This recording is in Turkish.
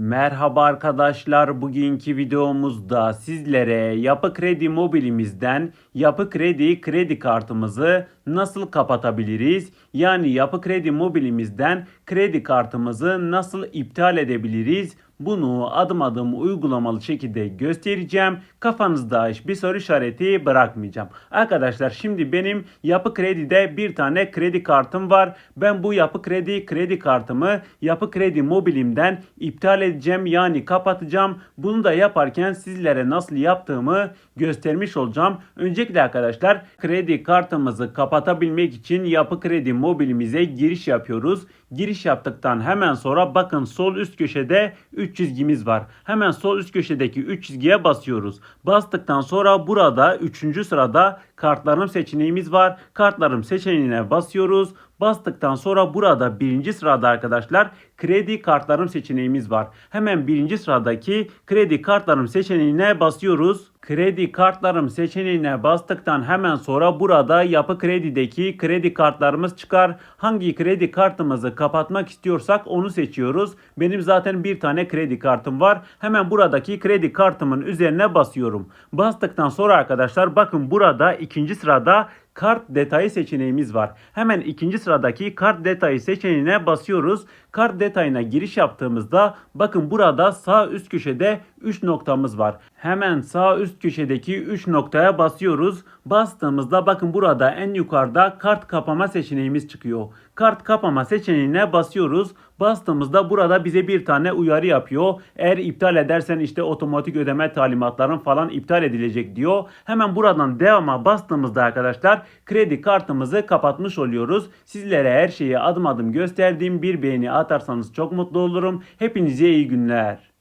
Merhaba arkadaşlar. Bugünkü videomuzda sizlere Yapı Kredi Mobilimizden Yapı Kredi kredi kartımızı nasıl kapatabiliriz? Yani Yapı Kredi Mobilimizden kredi kartımızı nasıl iptal edebiliriz? Bunu adım adım uygulamalı şekilde göstereceğim. Kafanızda hiçbir soru işareti bırakmayacağım. Arkadaşlar şimdi benim Yapı Kredi'de bir tane kredi kartım var. Ben bu Yapı Kredi kredi kartımı Yapı Kredi Mobilimden iptal edeceğim yani kapatacağım. Bunu da yaparken sizlere nasıl yaptığımı göstermiş olacağım. Öncelikle arkadaşlar kredi kartımızı kapatabilmek için Yapı Kredi Mobilimize giriş yapıyoruz. Giriş yaptıktan hemen sonra bakın sol üst köşede 3 çizgimiz var. Hemen sol üst köşedeki 3 çizgiye basıyoruz. Bastıktan sonra burada 3. sırada kartlarım seçeneğimiz var. Kartlarım seçeneğine basıyoruz. Bastıktan sonra burada birinci sırada arkadaşlar kredi kartlarım seçeneğimiz var. Hemen birinci sıradaki kredi kartlarım seçeneğine basıyoruz. Kredi kartlarım seçeneğine bastıktan hemen sonra burada yapı kredideki kredi kartlarımız çıkar. Hangi kredi kartımızı kapatmak istiyorsak onu seçiyoruz. Benim zaten bir tane kredi kartım var. Hemen buradaki kredi kartımın üzerine basıyorum. Bastıktan sonra arkadaşlar bakın burada ikinci sırada kart detayı seçeneğimiz var. Hemen ikinci sıradaki kart detayı seçeneğine basıyoruz. Kart detayına giriş yaptığımızda bakın burada sağ üst köşede 3 noktamız var. Hemen sağ üst köşedeki 3 noktaya basıyoruz. Bastığımızda bakın burada en yukarıda kart kapama seçeneğimiz çıkıyor. Kart kapama seçeneğine basıyoruz. Bastığımızda burada bize bir tane uyarı yapıyor. Eğer iptal edersen işte otomatik ödeme talimatların falan iptal edilecek diyor. Hemen buradan devama bastığımızda arkadaşlar kredi kartımızı kapatmış oluyoruz. Sizlere her şeyi adım adım gösterdiğim bir beğeni atarsanız çok mutlu olurum. Hepinize iyi günler.